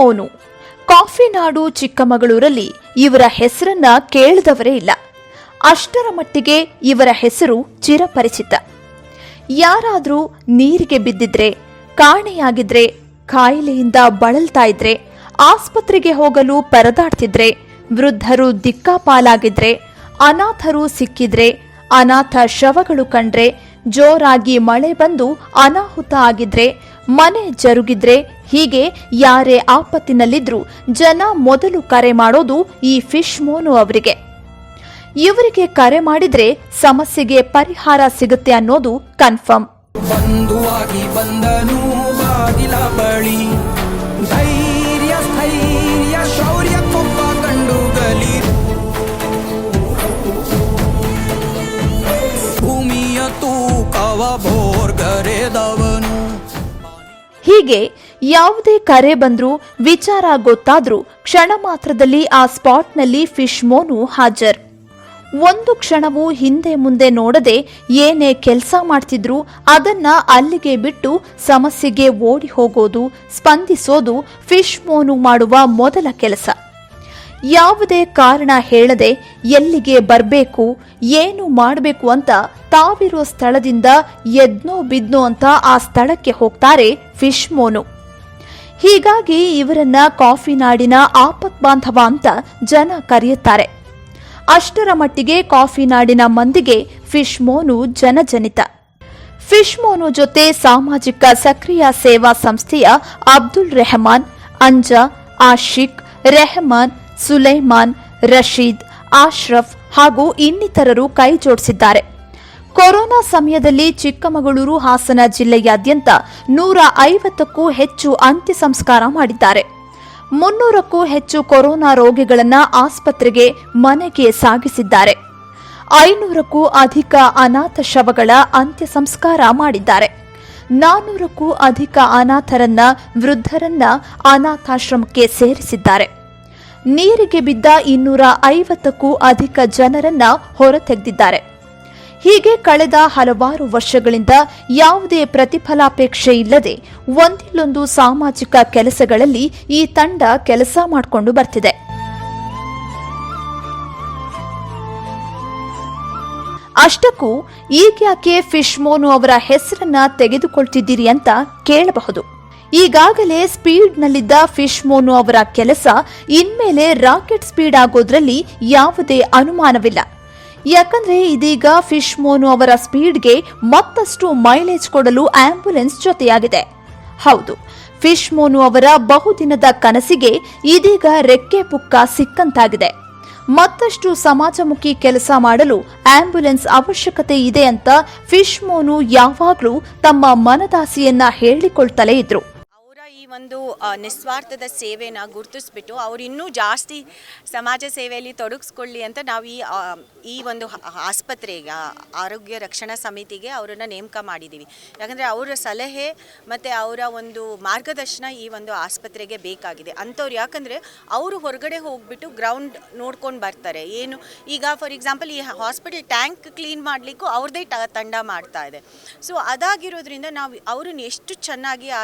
Monu coffee ನಾಡು ಚಿಕ್ಕಮಗಳೂರಲ್ಲಿ ಇವರ ಹೆಸರನ್ನ ಕೇಳದವರೇ ಇಲ್ಲ. ಅಷ್ಟರ ಮಟ್ಟಿಗೆ ಇವರ ಹೆಸರು ಚಿರಪರಿಚಿತ. ಯಾರಾದರೂ ನೀರಿಗೆ ಬಿದ್ದಿದ್ರೆ, ಕಾಣೆಯಾಗಿದ್ರೆ, ಕಾಯಿಲೆಯಿಂದ ಬಳಲ್ತಾ ಇದ್ರೆ, ಆಸ್ಪತ್ರೆಗೆ ಹೋಗಲು ಪರದಾಡ್ತಿದ್ರೆ, ವೃದ್ಧರು ದಿಕ್ಕಾಪಾಲಾಗಿದ್ರೆ, ಅನಾಥರು ಸಿಕ್ಕಿದ್ರೆ, ಅನಾಥ ಶವಗಳು ಕಂಡ್ರೆ, ಜೋರಾಗಿ ಮಳೆ ಬಂದು ಅನಾಹುತ ಆಗಿದ್ರೆ ಮನೆ ಜರುಗಿದ್ರೆ ಹೀಗೆ ಯಾರೇ ಆಪತ್ತಿನಲ್ಲಿದ್ರೂ ಜನ ಮೊದಲು ಕರೆ ಮಾಡೋದು ಈ ಫಿಶ್ ಮೋನು ಅವರಿಗೆ. ಇವರಿಗೆ ಕರೆ ಮಾಡಿದ್ರೆ ಸಮಸ್ಯೆಗೆ ಪರಿಹಾರ ಸಿಗುತ್ತೆ ಅನ್ನೋದು ಕನ್ಫರ್ಮ್. ಬಂದನು ಬಾಗಿಲ ಬಳಿ. ಧೈರ್ಯ ಹೀಗೆ ಯಾವುದೇ ಕರೆ ಬಂದ್ರೂ, ವಿಚಾರ ಗೊತ್ತಾದ್ರೂ ಕ್ಷಣ ಮಾತ್ರದಲ್ಲಿ ಆ ಸ್ಪಾಟ್ನಲ್ಲಿ ಫಿಶ್ ಮೋನು ಹಾಜರ್. ಒಂದು ಕ್ಷಣವೂ ಹಿಂದೆ ಮುಂದೆ ನೋಡದೆ ಏನೇ ಕೆಲಸ ಮಾಡ್ತಿದ್ರು ಅದನ್ನ ಅಲ್ಲಿಗೆ ಬಿಟ್ಟು ಸಮಸ್ಯೆಗೆ ಓಡಿ ಹೋಗೋದು, ಸ್ಪಂದಿಸೋದು, ಫಿಶ್ ಮೋನು ಮಾಡುವ ಮೊದಲ ಕೆಲಸ. ಯಾವುದೇ ಕಾರಣ ಹೇಳದೆ ಎಲ್ಲಿಗೆ ಬರಬೇಕು, ಏನು ಮಾಡಬೇಕು ಅಂತ ತಾವಿರೋ ಸ್ಥಳದಿಂದ ಎದ್ನೋ ಬಿದ್ನೋ ಅಂತ ಆ ಸ್ಥಳಕ್ಕೆ ಹೋಗ್ತಾರೆ ಫಿಶ್ ಮೋನು ಹೀಗಾಗಿ ಇವರನ್ನ ಕಾಫಿ ನಾಡಿನ ಆಪತ್ ಬಾಂಧವ ಅಂತ ಜನ ಕರೆಯುತ್ತಾರೆ. ಅಷ್ಟರ ಮಟ್ಟಿಗೆ ಕಾಫಿ ನಾಡಿನ ಮಂದಿಗೆ ಫಿಶ್ ಮೋನು ಜನಜನಿತ. ಫಿಶ್ ಮೋನು ಜೊತೆ ಸಾಮಾಜಿಕ ಸಕ್ರಿಯ ಸೇವಾ ಸಂಸ್ಥೆಯ ಅಬ್ದುಲ್ ರೆಹಮಾನ್, ಅಂಜಾ, ಆಶಿಕ್, ರೆಹಮಾನ್ ಸುಲೈಮಾನ್, ರಶೀದ್, ಆಶ್ರಫ್ ಹಾಗೂ ಇನ್ನಿತರರು ಕೈ ಜೋಡಿಸಿದ್ದಾರೆ ಕೊರೋನಾ ಸಮಯದಲ್ಲಿ ಚಿಕ್ಕಮಗಳೂರು ಹಾಸನ ಜಿಲ್ಲೆಯಾದ್ಯಂತ ನೂರ ಐವತ್ತಕ್ಕೂ ಹೆಚ್ಚು ಅಂತ್ಯ ಸಂಸ್ಕಾರ ಮಾಡಿದ್ದಾರೆ. ಮುನ್ನೂರಕ್ಕೂ ಹೆಚ್ಚು ಕೊರೋನಾ ರೋಗಿಗಳನ್ನು ಆಸ್ಪತ್ರೆಗೆ ಮನೆಗೆ ಸಾಗಿಸಿದ್ದಾರೆ. ಐನೂರಕ್ಕೂ ಅಧಿಕ ಅನಾಥ ಶವಗಳ ಅಂತ್ಯ ಸಂಸ್ಕಾರ ಮಾಡಿದ್ದಾರೆ. ನಾನೂರಕ್ಕೂ ಅಧಿಕ ಅನಾಥರನ್ನ, ವೃದ್ಧರನ್ನ ಅನಾಥಾಶ್ರಮಕ್ಕೆ ಸೇರಿಸಿದ್ದಾರೆ. ನೀರಿಗೆ ಬಿದ್ದ ಇನ್ನೂರ ಐವತ್ತಕ್ಕೂ ಅಧಿಕ ಜನರನ್ನ ಹೊರತೆಗೆದಿದ್ದಾರೆ. ಹೀಗೆ ಕಳೆದ ಹಲವಾರು ವರ್ಷಗಳಿಂದ ಯಾವುದೇ ಪ್ರತಿಫಲಾಪೇಕ್ಷೆ ಇಲ್ಲದೆ ಒಂದಿಲ್ಲೊಂದು ಸಾಮಾಜಿಕ ಕೆಲಸಗಳಲ್ಲಿ ಈ ತಂಡ ಕೆಲಸ ಮಾಡಿಕೊಂಡು ಬರ್ತಿದೆ. ಅಷ್ಟಕ್ಕೂ ಈಗ್ಯಾಕೆ ಫಿಶ್ ಮೋನು ಅವರ ಹೆಸರನ್ನ ತೆಗೆದುಕೊಳ್ತಿದ್ದೀರಿ ಅಂತ ಕೇಳಬಹುದು. ಈಗಾಗಲೇ ಸ್ಪೀಡ್ನಲ್ಲಿದ್ದ ಫಿಶ್ ಮೋನು ಅವರ ಕೆಲಸ ಇನ್ಮೇಲೆ ರಾಕೆಟ್ ಸ್ಪೀಡ್ ಆಗೋದ್ರಲ್ಲಿ ಯಾವುದೇ ಅನುಮಾನವಿಲ್ಲ. ಯಾಕಂದ್ರೆ ಇದೀಗ ಫಿಶ್ ಮೋನು ಅವರ ಸ್ಪೀಡ್ಗೆ ಮತ್ತಷ್ಟು ಮೈಲೇಜ್ ಕೊಡಲು ಆಂಬ್ಯುಲೆನ್ಸ್ ಜೊತೆಯಾಗಿದೆ. ಹೌದು, ಫಿಶ್ ಮೋನು ಅವರ ಬಹುದಿನದ ಕನಸಿಗೆ ಇದೀಗ ರೆಕ್ಕೆ ಪುಕ್ಕ ಸಿಕ್ಕಂತಾಗಿದೆ. ಮತ್ತಷ್ಟು ಸಮಾಜಮುಖಿ ಕೆಲಸ ಮಾಡಲು ಆಂಬ್ಯುಲೆನ್ಸ್ ಅವಶ್ಯಕತೆ ಇದೆ ಅಂತ ಫಿಶ್ ಮೋನು ಯಾವಾಗಲೂ ತಮ್ಮ ಮನದಾಸಿಯನ್ನ ಹೇಳಿಕೊಳ್ತಲೇ ಇದ್ರು. ಒಂದು ನಿಸ್ವಾರ್ಥದ ಸೇವೆನ ಗುರುತಿಸ್ಬಿಟ್ಟು ಅವ್ರು ಇನ್ನೂ ಜಾಸ್ತಿ ಸಮಾಜ ಸೇವೆಯಲ್ಲಿ ತೊಡಗಿಸ್ಕೊಳ್ಳಿ ಅಂತ ನಾವು ಈ ಈ ಒಂದು ಆಸ್ಪತ್ರೆಗೆ ಆರೋಗ್ಯ ರಕ್ಷಣಾ ಸಮಿತಿಗೆ ಅವರನ್ನು ನೇಮಕ ಮಾಡಿದ್ದೀವಿ. ಯಾಕಂದರೆ ಅವರ ಸಲಹೆ ಮತ್ತು ಅವರ ಒಂದು ಮಾರ್ಗದರ್ಶನ ಈ ಒಂದು ಆಸ್ಪತ್ರೆಗೆ ಬೇಕಾಗಿದೆ. ಅಂಥವ್ರು ಯಾಕಂದರೆ ಅವರು ಹೊರಗಡೆ ಹೋಗ್ಬಿಟ್ಟು ಗ್ರೌಂಡ್ ನೋಡ್ಕೊಂಡು ಬರ್ತಾರೆ. ಏನು, ಈಗ ಫಾರ್ ಎಕ್ಸಾಂಪಲ್ ಈ ಹಾಸ್ಪಿಟಲ್ ಟ್ಯಾಂಕ್ ಕ್ಲೀನ್ ಮಾಡಲಿಕ್ಕೂ ಅವ್ರದ್ದೇ ತಂಡ ಮಾಡ್ತಾ ಇದೆ. ಸೊ ಅದಾಗಿರೋದ್ರಿಂದ ನಾವು, ಅವ್ರನ್ನ ಎಷ್ಟು ಚೆನ್ನಾಗಿ ಆ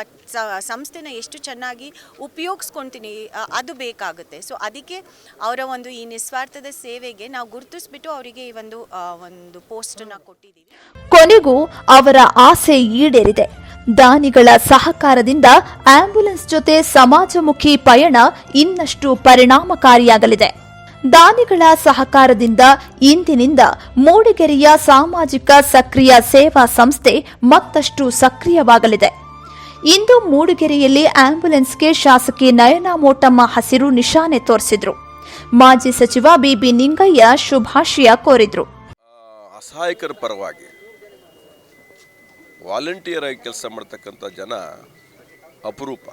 ಸಂಸ್ಥೆನ ಎಷ್ಟು ಚೆನ್ನಾಗಿ ಉಪಯೋಗಿಸ್ಕೊತೀನಿ ಅದು ಬೇಕಾಗುತ್ತೆ. ಸೊ ಅದಕ್ಕೆ ಅವರ ಒಂದು ಈ ನಿಸ್ವಾರ್ಥದ ಸೇವೆಗೆ ನಾವು ಗುರುತಿಸ್ಬಿಟ್ಟು ಅವರಿಗೆ ಈ ಒಂದು ಒಂದು ಒಂದು ನ ಕೊಟ್ಟಿದ್ದೀವಿ. ಕೊನೆಗೂ ಅವರ ಆಸೆ ಈಡೇರಿದೆ. ದಾನಿಗಳ ಸಹಕಾರದಿಂದ ಆಂಬ್ಯುಲೆನ್ಸ್ ಜೊತೆ ಸಮಾಜಮುಖಿ ಪಯಣ ಇನ್ನಷ್ಟು ಪರಿಣಾಮಕಾರಿಯಾಗಲಿದೆ. ದಾನಿಗಳ ಸಹಕಾರದಿಂದ ಇಂದಿನಿಂದ ಮೂಡಿಗೆರೆಯ ಸಾಮಾಜಿಕ ಸಕ್ರಿಯ ಸೇವಾ ಸಂಸ್ಥೆ ಮತ್ತಷ್ಟು ಸಕ್ರಿಯವಾಗಲಿದೆ. ಇಂದು ಮೂಡಿಗೆರೆಯಲ್ಲಿ ಆಂಬ್ಯುಲೆನ್ಸ್ಗೆ ಶಾಸಕಿ ನಯನಾ ಮೋಟಮ್ಮ ಹಸಿರು ನಿಶಾನೆ ತೋರಿಸಿದ್ರು. ಮಾಜಿ ಸಚಿವ ಬಿಬಿ ನಿಂಗಯ್ಯ ಶುಭಾಶಯ ಕೋರಿದ್ರು. ಅಸಹಾಯಕರ ಪರವಾಗಿ ವಾಲಂಟಿಯರ್ ಆಗಿ ಕೆಲಸ ಮಾಡ್ತಕ್ಕಂಥ ಜನ ಅಪರೂಪ.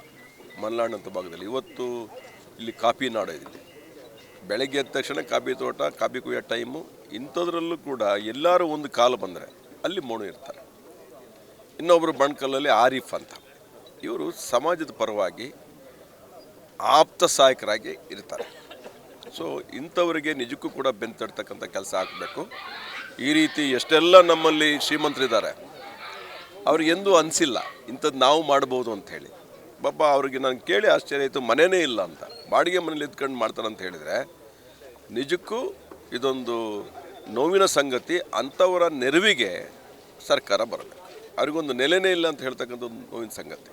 ಮಲೆನಾಡಂಥ ಭಾಗದಲ್ಲಿ ಇವತ್ತು ಇಲ್ಲಿ ಕಾಫಿ ನಾಡ ಇದೆ. ಬೆಳಗ್ಗೆ ಎದ್ದ ತಕ್ಷಣ ಕಾಫಿ ತೋಟ, ಕಾಫಿ ಕುಯ್ಯೋ ಟೈಮು, ಇಂಥದ್ರಲ್ಲೂ ಕೂಡ ಎಲ್ಲರೂ ಒಂದು ಕಾಲು ಬಂದರೆ ಅಲ್ಲಿ ಮೋಣು ಇರ್ತಾರೆ. ಇನ್ನೊಬ್ಬರು ಬಣ್ಕಲ್ಲಲ್ಲಿ ಆರೀಫ್ ಅಂತ. ಇವರು ಸಮಾಜದ ಪರವಾಗಿ ಆಪ್ತ ಸಹಾಯಕರಾಗಿ ಇರ್ತಾರೆ. ಸೊ ಇಂಥವರಿಗೆ ನಿಜಕ್ಕೂ ಕೂಡ ಬೆಂತಡ್ತಕ್ಕಂಥ ಕೆಲಸ ಆಗಬೇಕು. ಈ ರೀತಿ ಎಷ್ಟೆಲ್ಲ ನಮ್ಮಲ್ಲಿ ಶ್ರೀಮಂತರಿದ್ದಾರೆ, ಅವ್ರಿಗೆ ಎಂದೂ ಅನಿಸಿಲ್ಲ, ಇಂಥದ್ದು ನಾವು ಮಾಡ್ಬೋದು ಹೇಳಿ. ಪಾಪ ಅವ್ರಿಗೆ ನಾನು ಕೇಳಿ ಆಶ್ಚರ್ಯ ಆಯಿತು ಮನೆಯೇ ಇಲ್ಲ ಅಂತ. ಬಾಡಿಗೆ ಮನೇಲಿ ಇದ್ಕೊಂಡು ಮಾಡ್ತಾರೆ ಅಂತ ಹೇಳಿದರೆ, ನಿಜಕ್ಕೂ ಇದೊಂದು ನೋವಿನ ಸಂಗತಿ, ಅಂಥವರ ನೆರವಿಗೆ ಸರ್ಕಾರ ಬರಬೇಕು. ಅವ್ರಿಗೊಂದು ನೆಲೆನೇ ಇಲ್ಲ ಅಂತ ಹೇಳ್ತಕ್ಕಂಥ ಒಂದು ನೋವಿನ ಸಂಗತಿ.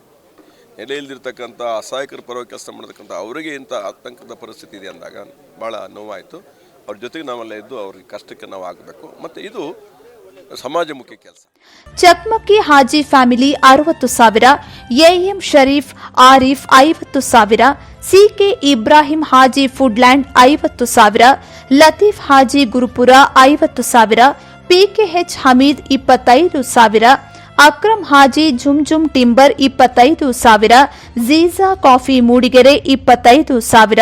ನೆಲೆ ಇಲ್ದಿರ್ತಕ್ಕಂಥ ಅಸಹಾಯಕರ ಪರವಾಗಿ ಕೆಲಸ ಮಾಡತಕ್ಕಂಥ ಅವರಿಗೆ ಇಂಥ ಆತಂಕದ ಪರಿಸ್ಥಿತಿ ಇದೆ ಅಂದಾಗ ಭಾಳ ನೋವಾಯಿತು. ಅವ್ರ ಜೊತೆಗೆ ನಾವೆಲ್ಲ ಇದ್ದು ಅವ್ರಿಗೆ ಕಷ್ಟಕ್ಕೆ ನಾವು ಆಗಬೇಕು. ಮತ್ತು ಇದು ಸಮಾಜಮುಖಿ ಕೆಲಸ. ಚಕ್ಮಕ್ಕಿ ಹಾಜಿ ಫ್ಯಾಮಿಲಿ ಅರವತ್ತು ಸಾವಿರ, ಎಎಂ ಶರೀಫ್ ಆರೀಫ್ ಐವತ್ತು ಸಾವಿರ, ಸಿಕೆ ಇಬ್ರಾಹಿಂ ಹಾಜಿ ಫುಡ್ಲ್ಯಾಂಡ್ ಐವತ್ತು ಸಾವಿರ, ಲತೀಫ್ ಹಾಜಿ ಗುರುಪುರ ಐವತ್ತು ಸಾವಿರ ಪಿಕೆಎಚ್ ಹಮೀದ್ ಇಪ್ಪತ್ತೈದು ಸಾವಿರ ಅಕ್ರಮ್ ಹಾಜಿ ಜುಮ್ಜುಮ್ ಟಿಂಬರ್ ಇಪ್ಪತ್ತೈದು ಸಾವಿರ, ಜೀಜಾ ಕಾಫಿ ಮೂಡಿಗೆರೆ ಇಪ್ಪತ್ತೈದು ಸಾವಿರ,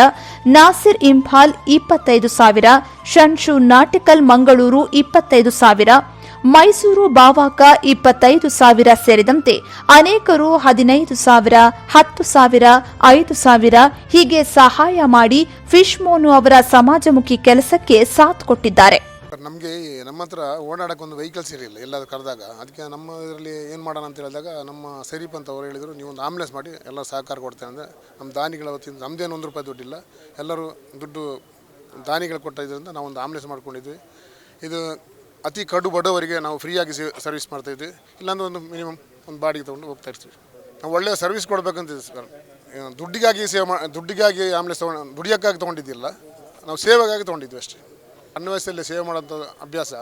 ನಾಸಿರ್ ಇಂಫಾಲ್ ಇಪ್ಪತ್ತೈದು ಸಾವಿರ ಶನ್ಶು ನಾಟಿಕಲ್ ಮಂಗಳೂರು ಇಪ್ಪತ್ತೈದು ಸಾವಿರ, ಮೈಸೂರು ಬಾವಾಕ ಇಪ್ಪತ್ತೈದು ಸಾವಿರ ಸೇರಿದಂತೆ ಅನೇಕರು ಹದಿನೈದು ಸಾವಿರ, ಹತ್ತು ಸಾವಿರ, ಐದು ಸಾವಿರ ಹೀಗೆ ಸಹಾಯ ಮಾಡಿ ಫಿಶ್ ಮೋನು ಅವರ ಸಮಾಜಮುಖಿ ಕೆಲಸಕ್ಕೆ ಸಾಥ್ ಕೊಟ್ಟಿದ್ದಾರೆ. ನಮಗೆ ನಮ್ಮ ಹತ್ರ ಓಡಾಡೋಕೆ ಒಂದು ವೆಹಿಕಲ್ಸ್ ಇರಲಿಲ್ಲ ಎಲ್ಲಾದರೂ ಕರೆದಾಗ. ಅದಕ್ಕೆ ನಮ್ಮ ಇದರಲ್ಲಿ ಏನು ಮಾಡೋಣ ಅಂತ ಹೇಳಿದಾಗ ನಮ್ಮ ಸರೀಪ್ ಅಂತ ಅವ್ರು ಹೇಳಿದರು ನೀವು ಒಂದು ಆಂಬ್ಲೆನ್ಸ್ ಮಾಡಿ, ಎಲ್ಲ ಸಹಕಾರ ಕೊಡ್ತೇನೆ ಅಂದರೆ ನಮ್ಮ ದಾನಿಗಳ ವತಿಯಿಂದ ನಮ್ಮದೇನು ಒಂದು ರೂಪಾಯಿ ದುಡ್ಡಿಲ್ಲ ಎಲ್ಲರೂ ದುಡ್ಡು ದಾನಿಗಳು ಕೊಟ್ಟ ನಾವು ಒಂದು ಆಂಬ್ಲೆನ್ಸ್ ಮಾಡ್ಕೊಂಡಿದ್ವಿ. ಇದು ಅತಿ ಕಡು ಬಡವರಿಗೆ ನಾವು ಫ್ರೀಯಾಗಿ ಸರ್ವಿಸ್ ಮಾಡ್ತಾಯಿದ್ವಿ ಇಲ್ಲಾಂದ್ರೆ ಒಂದು ಮಿನಿಮಮ್ ಒಂದು ಬಾಡಿಗೆ ತೊಗೊಂಡು ಹೋಗ್ತಾ ಇರ್ತೀವಿ. ನಾವು ಒಳ್ಳೆಯ ಸರ್ವಿಸ್ ಕೊಡಬೇಕಂತಿದ್ವಿ ಸರ್. ದುಡ್ಡಿಗಾಗಿ ಸೇವೆ ಮಾ, ದುಡ್ಡಿಗಾಗಿ ಆಂಬ್ಲೆನ್ಸ್ ತೊಗೊಂಡು, ದುಡಿಯೋಕ್ಕಾಗಿ ತೊಗೊಂಡಿದ್ದಿಲ್ಲ, ನಾವು ಸೇವೆಗಾಗಿ ತೊಗೊಂಡಿದ್ವಿ ಅಷ್ಟೇ. ಸಣ್ಣ ಸೇವೆ ಮಾಡೋಂಥ ಅಭ್ಯಾಸ.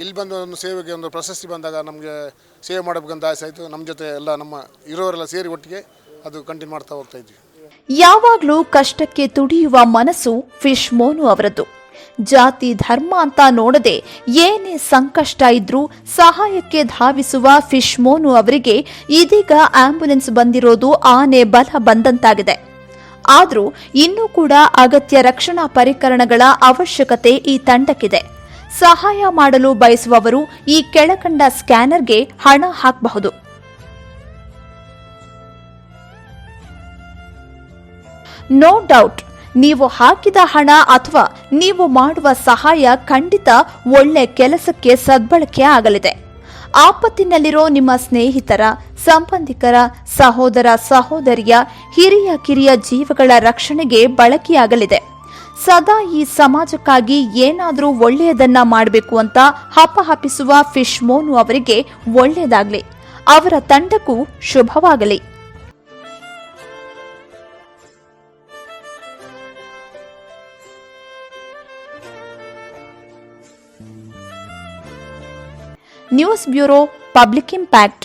ಇಲ್ಲಿ ಬಂದು ಒಂದು ಸೇವೆಗೆ ಒಂದು ಪ್ರಶಸ್ತಿ ಬಂದಾಗ ನಮಗೆ ಸೇವೆ ಮಾಡಬೇಕಂತ ಆಸೆ ಆಯಿತು. ನಮ್ಮ ಜೊತೆ ಎಲ್ಲ ನಮ್ಮ ಇರೋರೆಲ್ಲ ಸೇರಿ ಒಟ್ಟಿಗೆ ಅದು ಕಂಟಿನ್ಯೂ ಮಾಡ್ತಾ ಹೋಗ್ತಾ ಇದ್ವಿ. ಯಾವಾಗಲೂ ಕಷ್ಟಕ್ಕೆ ತುಡಿಯುವ ಮನಸ್ಸು ಫಿಶ್ ಮೋನು ಅವರದ್ದು. ಜಾತಿ, ಧರ್ಮ ಅಂತ ನೋಡದೆ ಏನೇ ಸಂಕಷ್ಟ ಇದ್ರೂ ಸಹಾಯಕ್ಕೆ ಧಾವಿಸುವ ಫಿಶ್ ಮೋನು ಅವರಿಗೆ ಇದೀಗ ಆಂಬ್ಯುಲೆನ್ಸ್ ಬಂದಿರೋದು ಆನೆ ಬಲ ಬಂದಂತಾಗಿದೆ. ಆದರೂ ಇನ್ನೂ ಕೂಡ ಅಗತ್ಯ ರಕ್ಷಣಾ ಪರಿಕರಣಗಳ ಅವಶ್ಯಕತೆ ಈ ತಂಡಕ್ಕಿದೆ. ಸಹಾಯ ಮಾಡಲು ಬಯಸುವವರು ಈ ಕೆಳಕಂಡ ಸ್ಕ್ಯಾನರ್ಗೆ ಹಣ ಹಾಕಬಹುದು. ನೋ ಡೌಟ್, ನೀವು ಹಾಕಿದ ಹಣ ಅಥವಾ ನೀವು ಮಾಡುವ ಸಹಾಯ ಖಂಡಿತ ಒಳ್ಳೆ ಕೆಲಸಕ್ಕೆ ಸದ್ಬಳಕೆ ಆಗಲಿದೆ. ಆಪತ್ತಿನಲ್ಲಿರೋ ನಿಮ್ಮ ಸ್ನೇಹಿತರ ಸಂಬಂಧಿಕರ ಸಹೋದರ ಸಹೋದರಿಯ, ಹಿರಿಯ ಕಿರಿಯ ಜೀವಗಳ ರಕ್ಷಣೆಗೆ ಬಳಕೆಯಾಗಲಿದೆ. ಸದಾ ಈ ಸಮಾಜಕ್ಕಾಗಿ ಏನಾದರೂ ಒಳ್ಳೆಯದನ್ನ ಮಾಡಬೇಕು ಅಂತ ಹಪಹಪಿಸುವ ಫಿಶ್ ಮೋನು ಅವರಿಗೆ ಒಳ್ಳೆಯದಾಗಲಿ. ಅವರ ತಂಡಕ್ಕೂ ಶುಭವಾಗಲಿ. News bureau public impact.